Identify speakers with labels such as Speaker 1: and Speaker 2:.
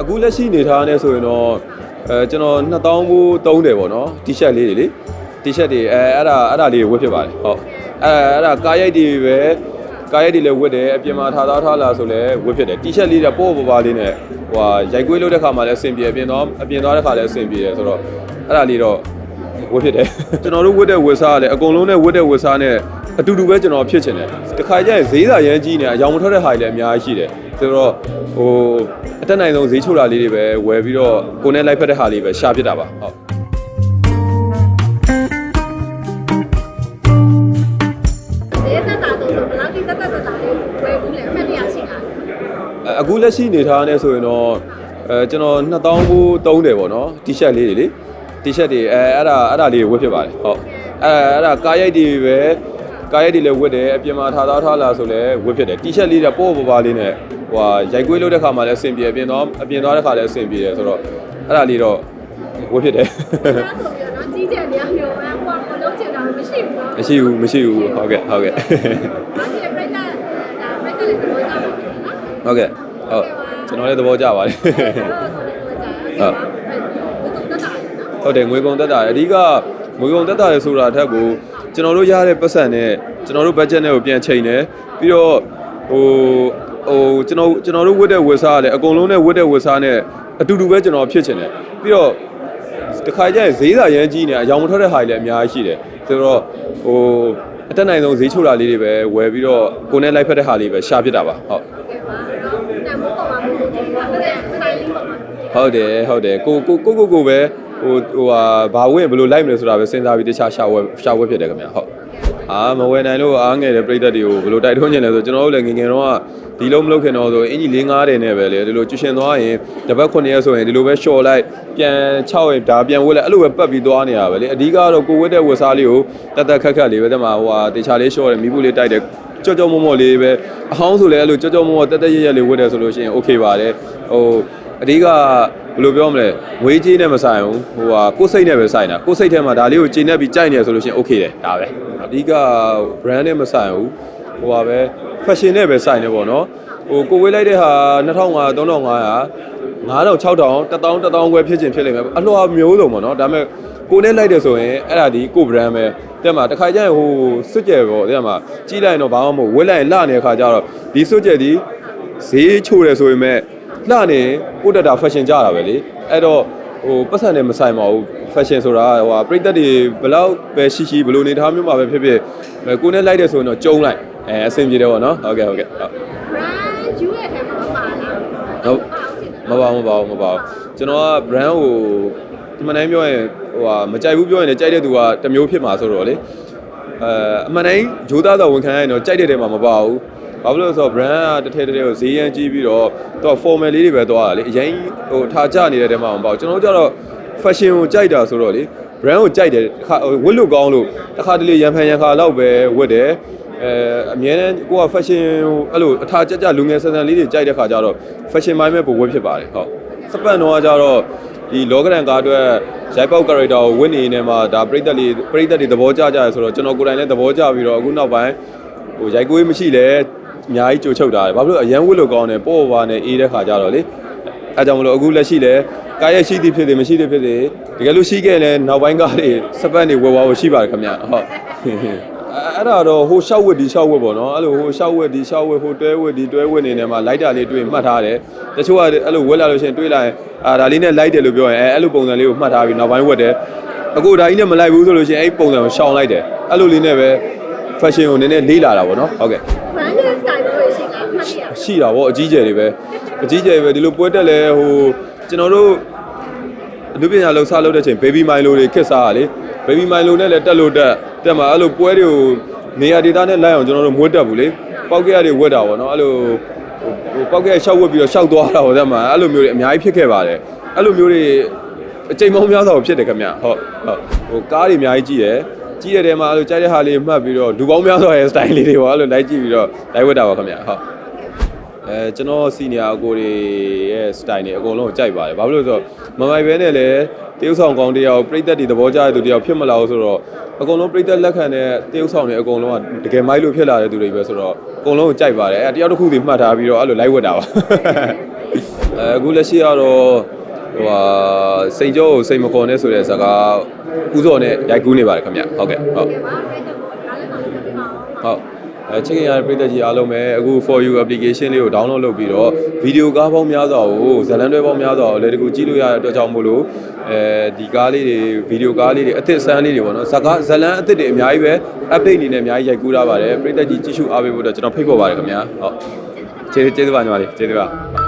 Speaker 1: အခုလက်ရှိနေထားနေဆိုရင်တော့အဲကျွန်တော်2000ဘူးသုံးတယ်ပေါ့နော်တီရှပ်လေးတွေလေတီရှပ်တွေအဲအဲ့ဒါအဲ့ဒါလေးတွေဝတ်ဖြစ်ပါတယ်ဟုတ်အဲအဲ့ဒါကားရိုက်တွေပဲကားရိုက်တွေလည်းဝတ်တယ်အပြင်မှာထားသားထားလာဆိုလည်းဝတ်ဖြစ်တယ်တီရှပ်လေးတွေပို့ပေါ်ပါလေးနဲ့ဟိုဟာရိုက်ကွေးလုပ်တဲ့ခါမှာလည်းအဆင်ပြေအပြင်တော့အပြင်သွားတဲ့ခါလည်းအဆင်ပြေတယ်ဆိုတော့အဲ့ဒါလေးတော့ဝတ်ဖြစ်တယ်ကျွန်တော်တို့ဝတ်တဲ့ဝတ်စားကလည်းအကုန်လုံးနဲ့ဝတ်တဲ့ဝတ်စားနဲ့အတူတူပဲကျွန်တော်ဖြစ်ချင်တယ်တခါကျရင်ဈေးသာရမ်းကြီးနေအယောင်မထွက်တဲ့ဟာတွေလည်းအများကြီးရှိတယ် ဆိုတော့ဟိုအတက်နိုင်ဆုံးဈေးချိုတာလေးတွေပဲဝယ်ပြီးတော့ကိုယ်နဲ့လိုက်ဖက်တဲ့ဟာလေးပဲရှာဖြစ်တာပါဟုတ်
Speaker 2: ဈေးသက်တာတော့ဘယ်လောက်ထိသက်သက်သက်တာလေးဝယ်ဘူးလဲအမှတ်တရရှိတာ
Speaker 1: အဲအခုလက်ရှိနေထားနေဆိုရင်တော့အဲကျွန်တော်2000ဘူးသုံးတယ်ပေါ့နော်တီရှပ်လေးတွေလေတီရှပ်တွေအဲအဲ့ဒါအဲ့ဒါလေးတွေဝတ်ဖြစ်ပါတယ်ဟုတ်အဲအဲ့ဒါကားရိုက်တွေပဲ ကားရိုက်တွေလည်းဝတ်တယ်အပြင်မှာထားသားထားလာဆိုလည်းဝတ်ဖြစ်တယ်တီရှပ်လေးတွေပို့ပေါ်ပါလေးနဲ့ဟိုဟာရိုက်ကွေးလုပ်တဲ့ခါမှာလည်းအဆင်ပြေအပြင်တော့အပြင်သွားတဲ့ခါလည်းအဆင်ပြေတယ်ဆိုတော့အဲ့ဒါလေးတော့ဝတ်ဖြစ်တယ်
Speaker 2: ဒါဆိုပြီးတော့ကြီးကျယ်များမျိုးအဲဟိုကလုံးချင်တာမရှိဘူးနော်
Speaker 1: မရှိဘူးမရှိဘူးဟုတ်ကဲ့ဟုတ်ကဲ့
Speaker 2: ဒါကြီးပြိတ္တာဒါပြိတ္တာလေးတော့ကြောက်ပါဘူးနော်
Speaker 1: ဟုတ်ကဲ့ဟုတ်ကျွန်တော်လည်းသဘောကျပါတယ်ဟုတ်တယ်ငွေကုန်တက်တာအဓိက ငွေကုန်တက်တာလေဆိုတာအထက်ကိုကျွန်တော်တို့ရတဲ့ပတ်စံနဲ့ကျွန်တော်တို့ budget နဲ့ကိုပြန်ချိန်တယ်ပြီးတော့ဟိုဟိုကျွန်တော်ကျွန်တော်တို့ဝတ်တဲ့ဝတ်စားကလည်းအကုန်လုံးနဲ့ဝတ်တဲ့ဝတ်စားနဲ့အတူတူပဲကျွန်တော်ဖြစ်ချင်တယ်ပြီးတော့တခါကျရင်ဈေးသာရမ်းကြီးနေအယောင်မထွက်တဲ့ဟာတွေလည်းအများကြီးရှိတယ်ဆိုတော့ဟိုအတက်နိုင်ဆုံးဈေးချိုတာလေးတွေပဲဝယ်ပြီးတော့ကိုယ်နဲ့လိုက်ဖက်တဲ့ဟာလေးပဲရှာဖြစ်တာပါဟုတ်ဟုတ်တယ်ဟုတ်တယ်ကိုကိုကိုကိုကိုပဲ ဟိုဟိုဟာဘာဝင်ဘယ်လိုလိုက်မလဲဆိုတာပဲစဉ်းစားပြီးတခြားရှာဝဲရှာဝဲဖြစ်တယ်ခင်ဗျာဟုတ်အာမဝယ်နိုင်လို့အားငယ်တဲ့ပြိတ္တတွေကိုဘယ်လိုတိုက်တွန်းနေလဲဆိုကျွန်တော်တို့လည်းငယ်ငယ်တော့ဒီလုံးမလုပ်ခင်တော့ဆိုအင်ကြီး၄၅တယ်နဲ့ပဲလေဒီလိုကျရှင်သွားရင်တပတ်9ရက်ဆိုရင်ဒီလိုပဲ short လိုက်ပြန်6ရင်ဒါပြန်ဝက်လိုက်အဲ့လိုပဲပတ်ပြီးသွားနေရပဲလေအဓိကတော့ကိုဝက်တဲ့ဝက်စားလေးကိုတက်တက်ခက်ခက်လေးပဲတမဟိုဟာတေချာလေး short တယ်မိဘူးလေးတိုက်တယ်ကြော့ကြော့မော့မော့လေးပဲအဟောင်းဆိုလည်းအဲ့လိုကြော့ကြော့မော့မော့တက်တက်ရက်ရက်လေးဝက်တယ်ဆိုလို့ရှိရင် okay ပါတယ်ဟိုအဓိက ဘယ်လိုပြောမလဲငွေကြေးနဲ့မဆိုင်ဘူးဟိုဟာကိုယ်စိတ်နဲ့ပဲဆိုင်တာကိုယ်စိတ်ထဲမှာဒါလေးကိုကျင့်နေပြီးကြိုက်နေရဆိုလို့ရှိရင် okay တယ်ဒါပဲအဓိက brand နဲ့မဆိုင်ဘူးဟိုပါပဲ fashion နဲ့ပဲဆိုင်နေပေါ့နော်ဟိုကိုဝေးလိုက်တဲ့ဟာ2500 3500 9000 6000 1000 1000ခွဲဖြစ်ချင်ဖြစ်လိမ့်မယ်အလှော်မျိုးစုံပေါ့နော်ဒါပေမဲ့ကိုနဲ့လိုက်တယ်ဆိုရင်အဲ့ဒါဒီကို brand ပဲတဲ့မှာတစ်ခါကျရင်ဟိုစွတ်ကြဲပေါ့တဲ့မှာကြီးလိုက်ရင်တော့ဘာမှမဟုတ်ဝေးလိုက်ရင်လှနေတဲ့ခါကျတော့ဒီစွတ်ကြဲဒီဈေးချိုးတယ်ဆိုရင်မဲ့ လှနေကိုတက်တာ fashion ကြတာပဲလေအဲ့တော့ဟိုပတ်စံနဲ့မဆိုင်ပါဘူး fashion ဆိုတာဟိုဟာပြိတက်တွေဘယ်လောက်ပဲရှိရှိဘယ်လိုနေထားမျိုးမှာပဲဖြစ်ဖြစ်အဲကိုနဲ့လိုက်တယ်ဆိုရင်တော့ကျုံလိုက်အဲအဆင်ပြေတယ်ပေါ့နော်ဟုတ်ကဲ့ဟုတ်ကဲ့ဟုတ်
Speaker 2: brand ယူရဲ့ထဲမှာပါလား
Speaker 1: ဟုတ်မပါဘူးမပါဘူးမပါဘူးကျွန်တော်က brand ကိုဒီမနိုင်ပြောရင်ဟိုဟာမကြိုက်ဘူးပြောရင်လည်းကြိုက်တဲ့သူကတစ်မျိုးဖြစ်မှာဆိုတော့လေအဲအမှန်တိုင်းဂျိုးသားတော်ဝန်ခံရရင်တော့ကြိုက်တဲ့တဲမှာမပါဘူး ဘာဖြစ်လို့လဲဆိုတော့ brand ကတစ်ထည်တစ်ထည်ကိုဈေးရမ်းကြီးပြီးတော့သူက formal လေးတွေပဲသွားတာလေအရင်ဟိုထားကြနေတဲ့တဲမှာမပါဘူးကျွန်တော်တို့ကျတော့ fashion ကိုကြိုက်တာဆိုတော့လေ brand ကိုကြိုက်တယ်တစ်ခါဝတ်လို့ကောင်းလို့တစ်ခါတလေရံဖန်ရံခါလောက်ပဲဝတ်တယ်အဲအမြဲတမ်းကိုက fashion ကိုအဲ့လိုအထားကြကြလူငယ်ဆန်ဆန်လေးတွေကြိုက်တဲ့ခါကျတော့ fashion ပိုင်းပဲပိုဝတ်ဖြစ်ပါတယ်ဟုတ်စပတ်တော့ကျတော့ဒီလောကရန်ကားအတွက်ရိုက်ပေါက် character ကိုဝတ်နေနေမှာဒါပြိသက်လေးပြိသက်တွေသဘောကျကြရဆိုတော့ကျွန်တော်ကိုယ်တိုင်လည်းသဘောကျပြီးတော့အခုနောက်ပိုင်းဟိုရိုက်ကွေးမရှိလဲ အများကြီးကြိုချုပ်တာတယ်ဘာဖြစ်လို့အရန်ဝတ်လို့ကောင်းတယ်ပို့ပါနဲ့အေးတဲ့ခါကျတော့လေအဲကြောင့်မလို့အခုလက်ရှိလဲကားရရှိသည်ဖြစ်သည်မရှိသည်ဖြစ်သည်တကယ်လို့ရှိခဲ့လဲနောက်ပိုင်းကားတွေစပတ်နေဝယ်ဝါဖို့ရှိပါတယ်ခင်ဗျဟုတ်အဲ့ဒါတော့ဟိုရှောက်ဝက်ဒီရှောက်ဝက်ပေါ့နော်အဲ့လိုဟိုရှောက်ဝက်ဒီရှောက်ဝက်ဟိုတွဲဝက်ဒီတွဲဝက်နေနေမှာလိုက်တာလေးတွေ့မှတ်ထားတယ်တချို့ကအဲ့လိုဝက်လာလို့ရှိရင်တွေးလိုက်ရင်အာဒါလေးနဲ့လိုက်တယ်လို့ပြောရင်အဲအဲ့လိုပုံစံလေးကိုမှတ်ထားပြီးနောက်ပိုင်းဝက်တယ်အခုဒါကြီးနဲ့မလိုက်ဘူးဆိုလို့ရှိရင်အဲ့ပုံစံကိုရှောင်လိုက်တယ်အဲ့လိုလေးနဲ့ပဲ fashion ကိုနည်းနည်းလေးလာတာပေါ့နော်ဟုတ်ကဲ့
Speaker 2: brand ရဲ့ style တွေရှိလားမှတ် ရ
Speaker 1: ရှိတာဗောအကြီးကျယ်တွေပဲအကြီးကျယ်ပဲဒီလိုပွဲတက်လဲဟိုကျွန်တော်တို့အနုပညာလောက်စားလုပ်တဲ့ချိန် baby milo တွေခက်စားရလေ baby milo နဲ့လည်းတက်လို့တက်တက်မှာအဲ့လိုပွဲတွေကိုနေရာဒေသနဲ့လိုက်အောင်ကျွန်တော်တို့မွေးတက်ဘူးလေပောက်ကရတွေဝက်တာဗောနော်အဲ့လိုဟိုပောက်ကရရှောက်ဝက်ပြီးတော့ရှောက်သွားတာဗောတက်မှာအဲ့လိုမျိုးတွေအများကြီးဖြစ်ခဲ့ပါတယ်အဲ့လိုမျိုးတွေအချိန်မောင်းများစွာဖြစ်တယ်ခင်ဗျဟုတ်ဟုတ်ဟိုကားတွေအများကြီးကြည့်တယ်ကြည့်တဲ့တဲမှာအဲ့လိုကြိုက်တဲ့ဟာလေးမှတ်ပြီးတော့လူပေါင်းများစွာရဲ့ style လေးတွေဗောအဲ့လိုလိုက်ကြည့်ပြီးတော့လိုက်ဝက်တာပါခင်ဗျဟုတ် အဲကျွန်တော်စီနီယာအကိုတွေရဲ့ style တွေအကုန်လုံးကိုကြိုက်ပါတယ်။ဘာဖြစ်လို့လဲဆိုတော့မမိုင်ဘဲနဲ့လည်းတရုပ်ဆောင်ကောင်းတယောက်ပြိသက်တွေသဘောကျတဲ့သူတယောက်ဖြစ်မလာဘူးဆိုတော့အကုန်လုံးပြိသက်လက်ခံတဲ့တရုပ်ဆောင်တွေအကုန်လုံးကတကယ်မိုက်လို့ဖြစ်လာတဲ့သူတွေပဲဆိုတော့အကုန်လုံးကိုကြိုက်ပါတယ်။အဲတယောက်တစ်ခုစီမှတ်ထားပြီးတော့အဲ့လိုလိုက်ဝတ်တာပါ။အဲအခုလက်ရှိကတော့ဟိုဟာစိန်ကျောကိုစိန်မခေါ်နဲ့ဆိုတဲ့ဇာတ်ကားဥစောနဲ့ရိုက်ကူးနေပါတယ်ခင်ဗျဟုတ်ကဲ့ဟုတ်
Speaker 2: ကဲပါပြည့်တဲ့ကိုအားလည်းဆောင်လုပ်ပြပါအောင်
Speaker 1: ဟုတ် အဲချစ်ခင်ရတဲ့ပြည်သက်ကြီးအားလုံးပဲအခု for you application လေးကို download လုပ်ပြီးတော့ဗီဒီယိုကားပေါင်းများစွာကိုဇာတ်လမ်းတွဲပေါင်းများစွာကိုလည်းတကူကြည့်လို့ရတဲ့အတွက်ကြောင့်မို့လို့အဲဒီကားလေးတွေဗီဒီယိုကားလေးတွေအသစ်ဆန်းလေးတွေပေါ့နော်ဇာတ်ကားဇာတ်လမ်းအသစ်တွေအများကြီးပဲ update အနေနဲ့အများကြီးရိုက်ကူးထားပါတယ်ပြည်သက်ကြီးကြည့်ရှုအားပေးဖို့အတွက်ကျွန်တော်ဖိတ်ခေါ်ပါတယ်ခင်ဗျာဟုတ်ကျေးဇူးကျေးဇူးပါညီမလေးကျေးဇူးပါ